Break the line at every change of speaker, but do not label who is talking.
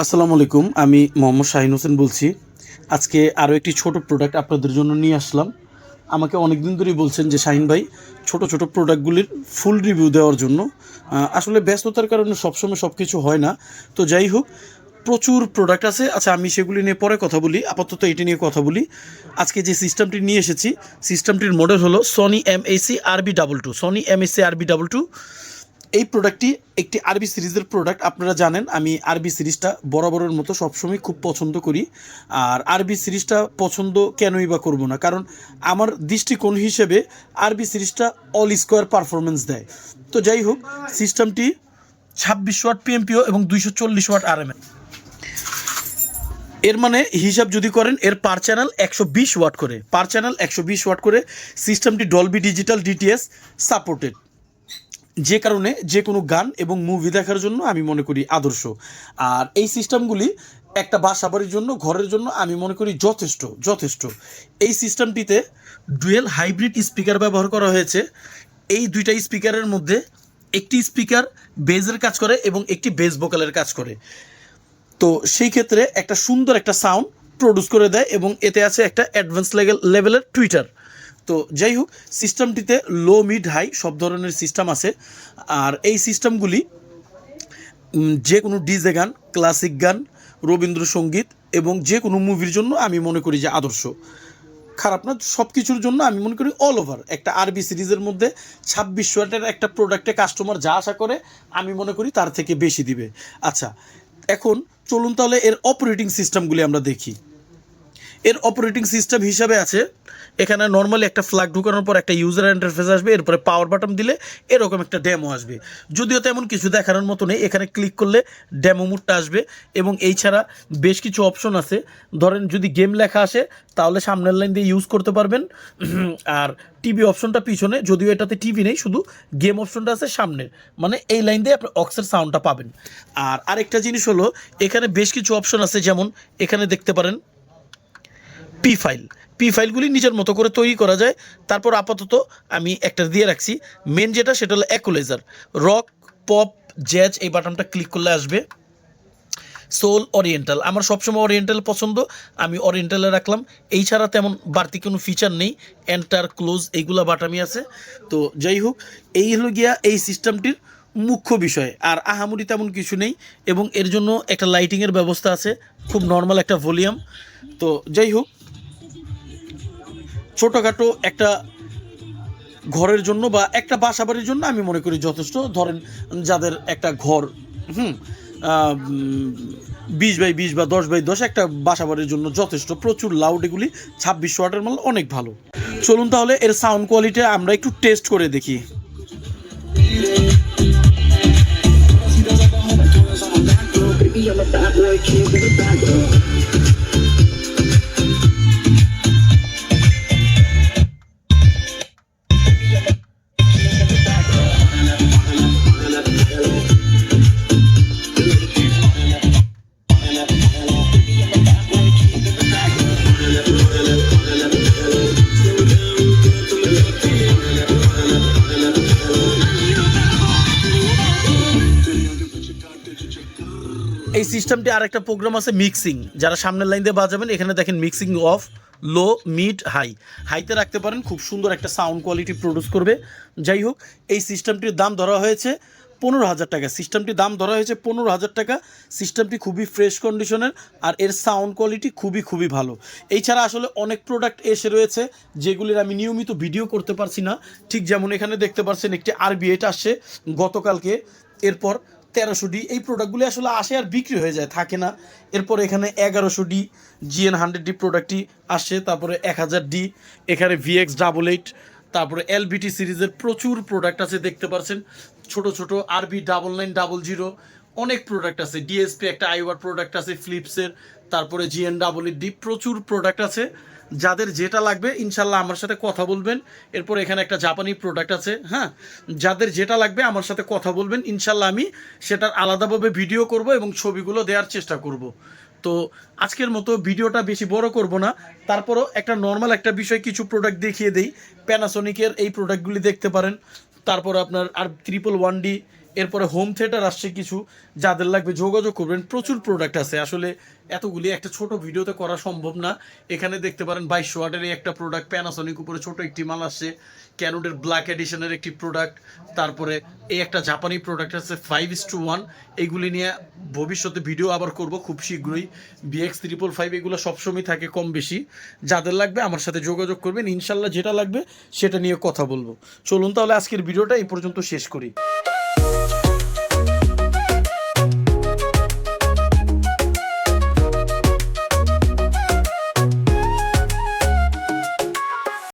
আসসালামু আলাইকুম, আমি মোহাম্মদ শাহিন হোসেন বলছি। আজকে আরও একটি ছোট প্রোডাক্ট আপনাদের জন্য নিয়ে আসলাম। আমাকে অনেক দিন ধরেই বলছেন যে, শাহিন ভাই, ছোট ছোট প্রোডাক্টগুলির ফুল রিভিউ দেওয়ার জন্য আসলে ব্যস্ততার কারণে সবসময় সব কিছু হয় না। তো যাই হোক প্রচুর প্রোডাক্ট আছে। আচ্ছা আমি সেগুলি নিয়ে পরে কথা বলি, আপাতত এটি নিয়ে কথা বলি। আজকে যে সিস্টেমটি নিয়ে এসেছি সিস্টেমটির মডেল হলো Sony M AC RB double two Sony M AC RB double two এই প্রোডাক্টটি একটি আরবি সিরিজের প্রোডাক্ট আপনারা জানেন, আমি আরবি সিরিজটা বরাবরের মতো সবসময় খুব পছন্দ করি। আর আরবি সিরিজটা পছন্দ কেনই বা করব না? কারণ আমার দৃষ্টিকোণ হিসেবে আরবি সিরিজটা অল স্কোয়ার পারফরমেন্স দেয়। তো যাই হোক সিস্টেমটি ছাব্বিশ ওয়াট পিএমপিও এবং দুইশো চল্লিশ ওয়াট আরএমএ এর মানে হিসাব যদি করেন, এর পার চ্যানেল একশো বিশ ওয়াট করে। পার চ্যানেল একশো বিশ ওয়াট করে সিস্টেমটি ডলবি ডিজিটাল ডিটিএস সাপোর্টেড যে কারণে যে কোনো গান এবং মুভি দেখার জন্য আমি মনে করি আদর্শ। আর এই সিস্টেমগুলি একটা বাসা বাড়ির জন্য, ঘরের জন্য আমি মনে করি যথেষ্ট যথেষ্ট। এই সিস্টেমটিতে ডুয়েল হাইব্রিড স্পিকার ব্যবহার করা হয়েছে। এই দুইটা স্পিকারের মধ্যে একটি স্পিকার বেজের কাজ করে এবং একটি বেস ভোকালের কাজ করে। তো সেই ক্ষেত্রে একটা সুন্দর একটা সাউন্ড প্রডিউস করে দেয় এবং এতে আছে একটা অ্যাডভান্স লেভেল লেভেলের টুইটার তো যাই হোক সিস্টেমটিতে লো মিড হাই সব ধরনের সিস্টেম আছে। আর এই সিস্টেমগুলি যে কোনো ডিজে গান ক্লাসিক গান, রবীন্দ্রসঙ্গীত এবং যে কোনো মুভির জন্য আমি মনে করি যে আদর্শ। খারাপ না সব কিছুর জন্য আমি মনে করি অল ওভার একটা আরবি সিরিজের মধ্যে ছাব্বিশ ওয়াটের একটা প্রোডাক্টে কাস্টমার যা আশা করে, আমি মনে করি তার থেকে বেশি দিবে। আচ্ছা এখন চলুন তাহলে এর অপারেটিং সিস্টেমগুলি আমরা দেখি। এর অপারেটিং সিস্টেম হিসাবে আছে। এখানে নর্মালি একটা ফ্ল্যাগ ঢুকানোর পর একটা ইউজার ইন্টারফেস আসবে, এরপরে পাওয়ার বাটন দিলে এরকম একটা ডেমো আসবে। যদিও তেমন কিছু দেখানোর মতো নেই, এখানে ক্লিক করলে ডেমো মুডটা আসবে এবং এই ছাড়া বেশ কিছু অপশন আছে। ধরেন যদি গেম লেখা আসে, তাহলে সামনের লাইন দিয়ে ইউজ করতে পারবেন। আর টিভি অপশনটা পিছনে, যদিও এটাতে টিভি নেই, শুধু গেম অপশনটা আছে সামনে। মানে এই লাইন দিয়ে আপনি অক্সের সাউন্ডটা পাবেন। আর আরেকটা জিনিস হলো, এখানে বেশ কিছু অপশন আছে, যেমন এখানে দেখতে পারেন পি ফাইল পি ফাইলগুলি নিজের মতো করে তৈরি করা যায়। তারপর আপাতত আমি একটা দিয়ে রাখছি। মেন যেটা, সেটা হলো অ্যাকুলাইজার রক পপ জ্যাজ এই বাটনটা ক্লিক করলে আসবে। সোল ওরিয়েন্টাল আমার সবসময় ওরিয়েন্টাল পছন্দ। আমি ওরিয়েন্টালে রাখলাম। এই ছাড়া তেমন বাড়তি কোনো ফিচার নেই। এন্টার ক্লোজ এইগুলা বাটামি আছে। তো যাই হোক, এই হলো গিয়া এই সিস্টেমটির মুখ্য বিষয়। আর আহামরি তেমন কিছু নেই। এবং এর জন্য একটা লাইটিংয়ের ব্যবস্থা আছে। খুব নর্মাল একটা ভলিউম তো যাই হোক ছোটোখাটো একটা ঘরের জন্য বা একটা বাসা বাড়ির জন্য আমি মনে করি যথেষ্ট। ধরেন যাদের একটা ঘর হুম বিশ বাই বিশ বা দশ বাই দশ একটা বাসা বাড়ির জন্য যথেষ্ট। প্রচুর লাউড এগুলি ছাব্বিশ ওয়াটের মাল অনেক ভালো। চলুন তাহলে এর সাউন্ড কোয়ালিটি আমরা একটু টেস্ট করে দেখি।
I'm a bad boy, a bad.
এই সিস্টেমটি আর একটা প্রোগ্রাম আছে মিক্সিং। যারা সামনের লাইন দিয়ে বাজাবেন, এখানে দেখেন mixing of low, mid, high. হাইতে রাখতে পারেন, খুব সুন্দর একটা সাউন্ড কোয়ালিটি প্রডিউস করবে। যাই হোক, এই সিস্টেমটির দাম ধরা হয়েছে পনেরো হাজার টাকা। সিস্টেমটির দাম ধরা হয়েছে পনেরো হাজার টাকা। সিস্টেমটি খুবই ফ্রেশ কন্ডিশনের আর এর সাউন্ড কোয়ালিটি খুবই খুবই ভালো। এছাড়া আসলে অনেক প্রোডাক্ট এসে রয়েছে, যেগুলির আমি নিয়মিত ভিডিও করতে পারছি না। ঠিক যেমন এখানে দেখতে পাচ্ছেন একটি আরবি এইট আসছে গতকালকে। এরপর তেরোশো ডি, এই প্রোডাক্টগুলি আসলে আসে আর বিক্রি হয়ে যায়, থাকে না। এরপর এখানে এগারোশো ডি জিএন হান্ড্রেড ডি প্রোডাক্টটি আসে, তারপরে এক হাজার ডি, এখানে ভিএক্স ডাবল এইট তারপরে এলবিটি সিরিজের প্রচুর প্রোডাক্ট আছে, দেখতে পাচ্ছেন ছোট ছোট RB double nine double zero অনেক প্রোডাক্ট আছে। ডিএসপি একটা আইওয়ার প্রোডাক্ট আছে ফ্লিপসের তারপরে জিএন ডাবল ডি প্রচুর প্রোডাক্ট আছে। যাদের যেটা লাগবে, ইনশাল্লাহ আমার সাথে কথা বলবেন। এরপর এখানে একটা জাপানি প্রোডাক্ট আছে হ্যাঁ? যাদের যেটা লাগবে, আমার সাথে কথা বলবেন। ইনশাল্লাহ আমি সেটার আলাদাভাবে ভিডিও করব এবং ছবিগুলো দেওয়ার চেষ্টা করব। তো আজকের মতো ভিডিওটা বেশি বড় করব না। তারপরও একটা নর্মাল একটা বিষয়, কিছু প্রোডাক্ট দেখিয়ে দেই। প্যানাসোনিকের এই প্রোডাক্টগুলি দেখতে পারেন। তারপর আপনার আর ট্রিপল ওয়ান ডি এরপরে হোম থিয়েটার আসছে কিছু, যাদের লাগবে যোগাযোগ করবেন। প্রচুর প্রোডাক্ট আছে। আসলে এতগুলি, একটা ছোট ভিডিওতে করা সম্ভব না। এখানে দেখতে পারেন বাইশ ওয়াটের একটা প্রোডাক্ট প্যানাসনিক উপরে ছোট একটি মাল আসছে। ক্যানোডের ব্ল্যাক এডিশনের একটি প্রোডাক্ট তারপরে এই একটা জাপানি প্রোডাক্ট আছে ফাইভ ইস টু ওয়ান এইগুলি নিয়ে ভবিষ্যতে ভিডিও আবার করব খুব শীঘ্রই। বিএক্স ত্রিপল ফাইভ এগুলো সবসময় থাকে কম বেশি। যাদের লাগবে আমার সাথে যোগাযোগ করবেন। ইনশাল্লাহ যেটা লাগবে সেটা নিয়ে কথা বলব। চলুন তাহলে আজকের ভিডিওটা এই পর্যন্ত শেষ করি। you